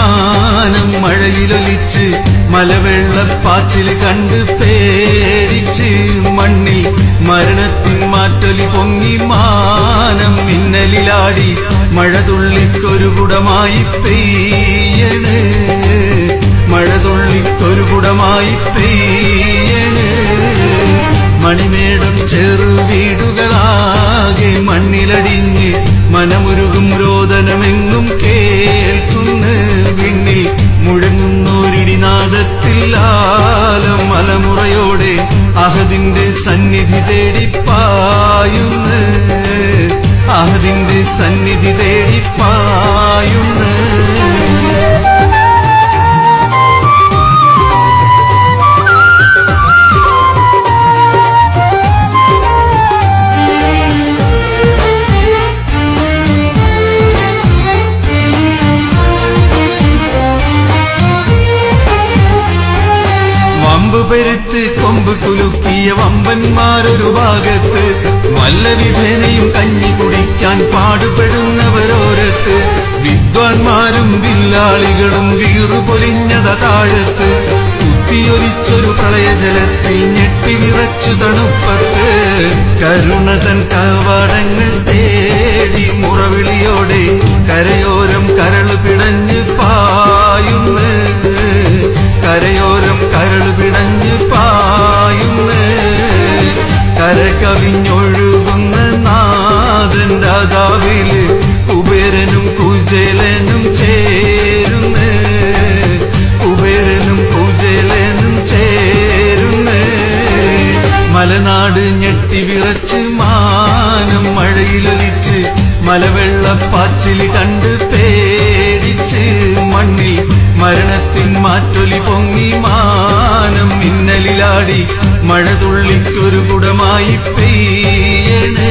മാനം മഴയിലൊലിച്ച് മലവെള്ളപ്പാച്ചിൽ കണ്ട് പേടിച്ച് മണ്ണിൽ മരണത്തിൻ മാറ്റൊലി പൊങ്ങി മാനം മിന്നലിലാടി മഴ തുള്ളിക്കൊരു കുടമായി പെയ്യണ്. മഴ തുള്ളിക്കൊരു കുടമായി പെയ്യണ്. മണിമേടം ചെറുവീടുകളാകെ മണ്ണിലടിഞ്ഞ് മനമുരുകും രോദനമെങ്ങും കേൾക്കുന്നു വിണ്ണിൽ മുഴങ്ങുന്നോരിടിനാദത്തിൽ പെരുത്ത് കൊമ്പ് കുലുക്കിയ വമ്പന്മാരൊരു ഭാഗത്ത്. വല്ലവിധേനയും കഞ്ഞി കുടിക്കാൻ പാടുപെടുന്നവരോരത്ത്. വിദ്വാൻമാരും വില്ലാളികളും വീറുപൊലിഞ്ഞത താഴത്ത്. കുത്തിയൊലിച്ചൊരു പ്രളയജലത്തിൽ ഞെട്ടി വിറച്ചു തണുപ്പത്ത്. കരുണതൻ കവാടങ്ങൾ തേടി മുറവിളിയോടെ കരയോരം രാജാവിൽ കുബേരനും കുചേലനും ചേരുന്ന്. കുബേരനും കുചേലനും ചേരുന്ന്. മലനാട് ഞെട്ടി വിറച്ച് മാനം മഴയിലൊലിച്ച് മലവെള്ളപ്പാച്ചിൽ കണ്ട് പേടിച്ച് മണ്ണിൽ മരണത്തിൻ മാറ്റൊലി പൊങ്ങി മാനം മിന്നലിലാടി മഴ തുള്ളിക്കൊരു കുടമായി പെയ്യണ്.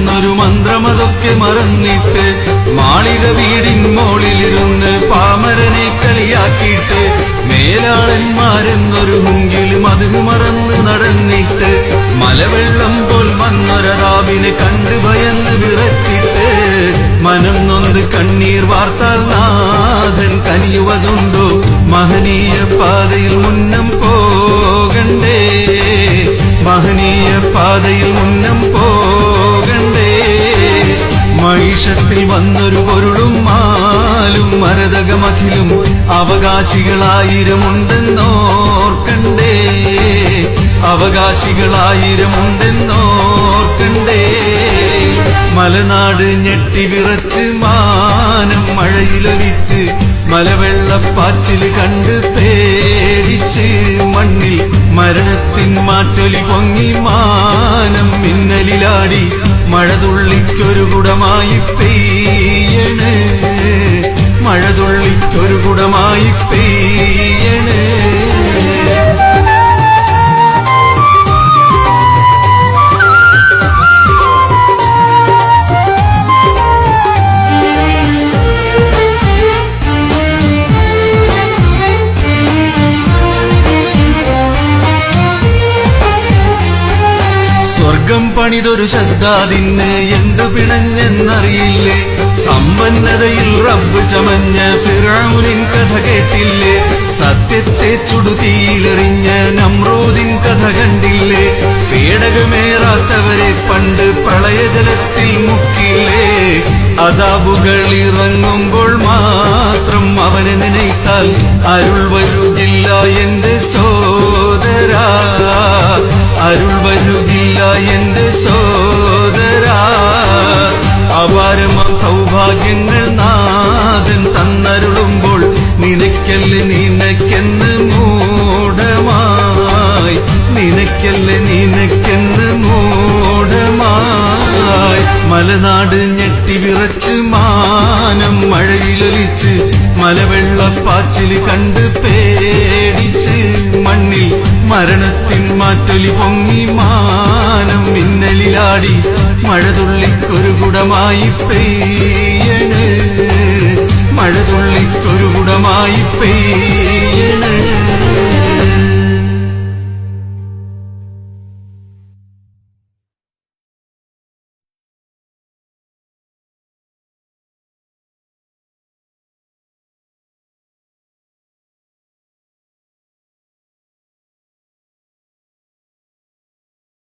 എന്നൊരു മന്ത്രമതൊക്കെ മറന്നിട്ട് മാളിക വീടിൻ മോളിലിരുന്ന് പാമരനെ കളിയാക്കിയിട്ട് മേലാളന്മാരെന്നൊരു മുങ്കിലും അത് മറന്ന് നടന്നിട്ട് മലവെള്ളം പോൽ വന്നൊരതാവിനെ കണ്ട് ഭയന്ന് വിറച്ചിട്ട് മനം നൊന്ന് കണ്ണീർ വാർത്താൽ നാഥൻ കനിയുവതുണ്ടോ? മഹനീയ പാതയിൽ മുന്നം പോകണ്ടേ മഹനീയ പാതയിൽ മുന്നം മഹിഷത്തിൽ വന്നൊരു പൊരുളും മാലും മരതകമഖിലും അവകാശികളായിരമുണ്ടെന്നോർക്കണ്ടേ. അവകാശികളായിരമുണ്ടെന്നോർക്കണ്ടേ. മലനാട് ഞെട്ടി വിറച്ച് മാനം മഴയിലൊലിച്ച് മലവെള്ളപ്പാച്ചിൽ കണ്ട് പേടിച്ച് മണ്ണിൽ മരണത്തിൻ മാറ്റൊലി പൊങ്ങി മാനം മിന്നലിലാടി മഴ തുള്ളിക്കൊരു കുടമായി പെയ്യണ്. മഴ തുള്ളിക്കൊരു കുടമായി പെയ്യണ്. സ്വർഗം പണിതൊരു ശബ്ദാതിന് എന്തു പിണഞ്ഞെന്നറിയില്ലേ? സമ്പന്നതയിൽ റബ്ബ് ചമഞ്ഞ ഫിറാമുനിൻ കഥ കേട്ടില്ലേ? സത്യത്തെ ചുടുതീയിലെറിഞ്ഞ നമ്രൂദിൻ കഥ കണ്ടില്ലേ? പേടകമേറാത്തവരെ പണ്ട് പ്രളയജലത്തിൽ മുക്കില്ലേ? അതാബുകൾ ഇറങ്ങുമ്പോൾ മാത്രം അവനെ നനയിത്താൽ അരുൾ വരുകില്ല എന്റെ സോദരാ. അരുൾ എന്റെ സോദര അപാരമാം സൗഭാഗ്യങ്ങൾ നാഥൻ തന്നരുളുമ്പോൾ നിനക്കല്ലേ നിനക്കെന്ന് മൂഢമായി. നിനക്കല്ലേ നിനക്കെന്ന് മൂഢമായി. മലനാട് ഞെട്ടി വിറച്ച് മാനം മഴയിലൊലിച്ച് മലവെള്ളപ്പാച്ചിൽ കണ്ട് പേടിച്ച് മണ്ണിൽ മരണത്തിൻ മാറ്റൊലി പൊങ്ങി മാനം മിന്നലിലാടി മഴ തുള്ളിക്കൊരു കുടമായി പെയ്യണ്. മഴ തുള്ളിക്കൊരു കുടമായി പെയ്യണ്